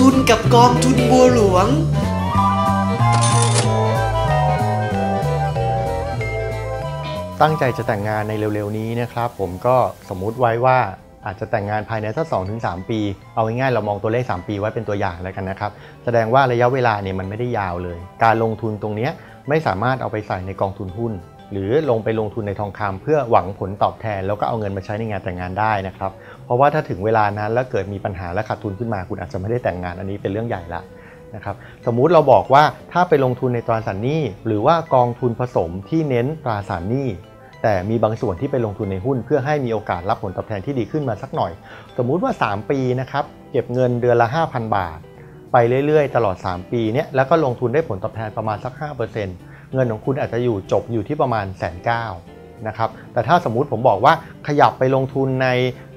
ทุนกับกองทุนบัวหลวง ตั้งใจจะแต่งงานในเร็วๆนี้นะครับ ผมก็สมมุติไว้ว่าอาจจะแต่งงานภายในสักสองถึงสปี เอาง่ายๆเรามองตัวเลข 3 ปีไว้เป็นตัวอย่างแล้วกันนะครับ แสดงว่าระยะเวลาเนี่ยมันไม่ได้ยาวเลย การลงทุนตรงนี้ไม่สามารถเอาไปใส่ในกองทุนหุ้น หรือลงไปลงทุนในทองคำเพื่อหวังผลตอบแทน แล้วก็เอาเงินมาใช้ในงานแต่งงานได้นะครับ เพราะว่าถ้าถึงเวลานั้นแล้วเกิดมีปัญหาและขาดทุนขึ้นมา คุณอาจจะไม่ได้แต่งงานอันนี้เป็นเรื่องใหญ่ละนะครับสมมุติเราบอกว่าถ้าไปลงทุนในตราสารหนี้หรือว่ากองทุนผสมที่เน้นตราสารหนี้แต่มีบางส่วนที่ไปลงทุนในหุ้น เพื่อให้มีโอกาสรับผลตอบแทนที่ดีขึ้นมาสักหน่อย สมมุติว่า 3 ปีนะครับเก็บเงินเดือนละ 5,000 บาท ไปเรื่อยๆ ตลอด 3 ปีเนี้ยแล้วก็ลงทุนได้ผลตอบแทนประมาณสัก 5% เงินของคุณอาจจะอยู่จบอยู่ที่ประมาณแสนเก้านะครับแต่ถ้าสมมุติผมบอกว่าขยับไปลงทุนใน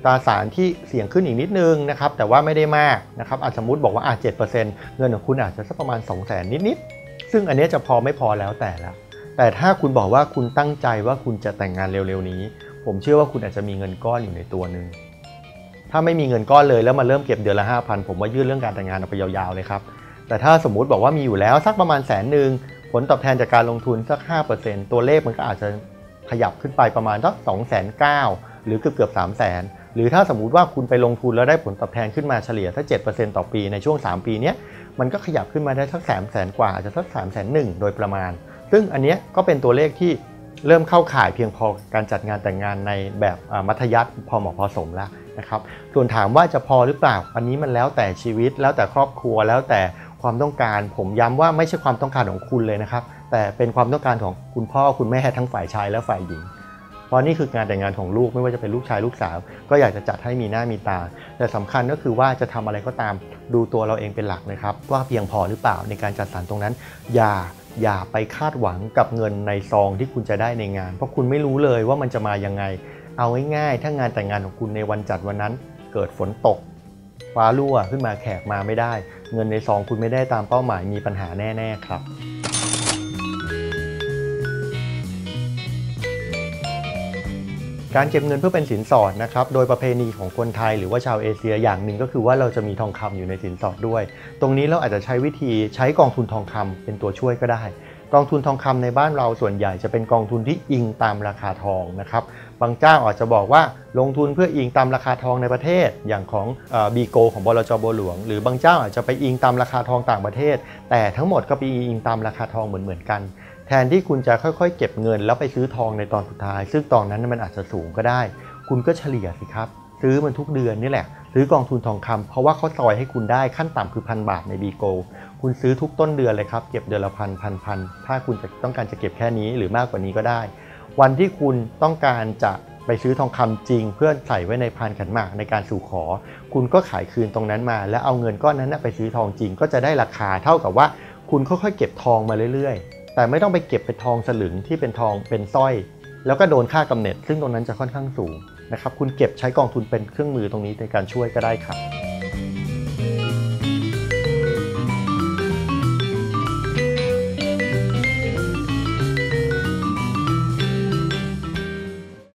ตราสารที่เสี่ยงขึ้นอีกนิดนึงนะครับแต่ว่าไม่ได้มากนะครับอาจสมมติบอกว่าอะ7%เงินของคุณอาจจะสักประมาณ 2 0 0 0 0 0นิดๆ ซึ่งอันนี้จะพอไม่พอแล้วแต่ละแต่ถ้าคุณบอกว่าคุณตั้งใจว่าคุณจะแต่งงานเร็วๆนี้ ผมเชื่อว่าคุณอาจจะมีเงินก้อนอยู่ในตัวหนึ่งถ้าไม่มีเงินก้อนเลยแล้วมาเริ่มเก็บเดือนละ5,000 ผมว่ายื่นเรื่องการแต่งงานออกไปยาวๆเลยครับแต่ถ้าสมมุติบอกว่ามีอยู่แล้วสักประมาณแสนหนึ่ง ผลตอบแทนจากการลงทุนสัก 5%ตัวเลขมันก็อาจจะขยับขึ้นไปประมาณสัก2 9 0 0 0หรือเกือบเกือบ3 0 0 0 0 0 หรือถ้าสมมุติว่าคุณไปลงทุนแล้วได้ผลตอบแทนขึ้นมาเฉลี่ยถ้า7%ต่อปีในช่วง 3 ปีนี้มันก็ขยับขึ้นมาได้สัก3 0 0 0 0 0กว่าอาจจะสัก3 0 0 0 0 0 โดยประมาณ ซึ่งอันนี้ก็เป็นตัวเลขที่เริ่มเข้าข่ายเพียงพอการจัดงานแต่งงานในแบบมัธยัติพอเหมาะพอสมแล้วนะครับส่วนถามว่าจะพอหรือเปล่า อันนี้มันแล้วแต่ชีวิตแล้วแต่ครอบครัวแล้วแต่ ความต้องการ ผมย้ำว่าไม่ใช่ความต้องการของคุณเลยนะครับ แต่เป็นความต้องการของคุณพ่อคุณแม่ทั้งฝ่ายชายและฝ่ายหญิง เพราะนี่คืองานแต่งงานของลูกไม่ว่าจะเป็นลูกชายลูกสาว ก็อยากจะจัดให้มีหน้ามีตา แต่สำคัญก็คือว่าจะทำอะไรก็ตามดูตัวเราเองเป็นหลักนะครับ ว่าเพียงพอหรือเปล่าในการจัดสรรตรงนั้น อย่าอย่าไปคาดหวังกับเงินในซองที่คุณจะได้ในงาน เพราะคุณไม่รู้เลยว่ามันจะมายังไง เอาง่ายๆถ้างานแต่งงานของคุณในวันจัดวันนั้น เกิดฝนตกฟ้ารั่วขึ้นมาแขกมาไม่ได้ เงินในซองคุณไม่ได้ตามเป้าหมายมีปัญหาแน่ ๆ ครับการเก็บเงินเพื่อเป็นสินสอดนะครับโดยประเพณีของคนไทยหรือว่าชาวเอเชียอย่างหนึ่งก็คือว่าเราจะมีทองคำอยู่ในสินสอดด้วย ตรงนี้เราอาจจะใช้วิธีใช้กองทุนทองคำเป็นตัวช่วยก็ได้ กองทุนทองคำในบ้านเราส่วนใหญ่จะเป็นกองทุนที่อิงตามราคาทองนะครับบางเจ้าอาจจะบอกว่าลงทุนเพื่ออิงตามราคาทองในประเทศ อย่างของบีโกของบลจบัวหลวง หรือบางเจ้าอาจจะไปอิงตามราคาทองต่างประเทศ แต่ทั้งหมดก็ไปอิงตามราคาทองเหมือนๆกันแทนที่คุณจะค่อยๆ เก็บเงินแล้วไปซื้อทองในตอนสุดท้าย ซึ่งตอนนั้นมันอาจจะสูงก็ได้ คุณก็เฉลี่ยสิครับ ซื้อมันทุกเดือนนี่แหละ ซื้อกองทุนทองคำเพราะว่าเขาซอยให้คุณได้ขั้นต่ำคือพันบาทในบีโก คุณซื้อทุกต้นเดือนเลยครับ เก็บเดือนละพันพันพันถ้าคุณจะต้องการจะเก็บแค่นี้หรือมากกว่านี้ก็ได้ วันที่คุณต้องการจะไปซื้อทองคำจริง เพื่อใส่ไว้ในพานขันหมากในการสู่ขอ คุณก็ขายคืนตรงนั้นมา แล้วเอาเงินก้อนนั้นไปซื้อทองจริง ก็จะได้ราคาเท่ากับว่า คุณค่อยๆเก็บทองมาเรื่อยๆ แต่ไม่ต้องไปเก็บเป็นทองสลึงที่เป็นทองเป็นสร้อย แล้วก็โดนค่ากำเนิดซึ่งตรงนั้นจะค่อนข้างสูงนะครับคุณเก็บใช้กองทุนเป็นเครื่องมือตรงนี้ในการช่วยก็ได้ครับ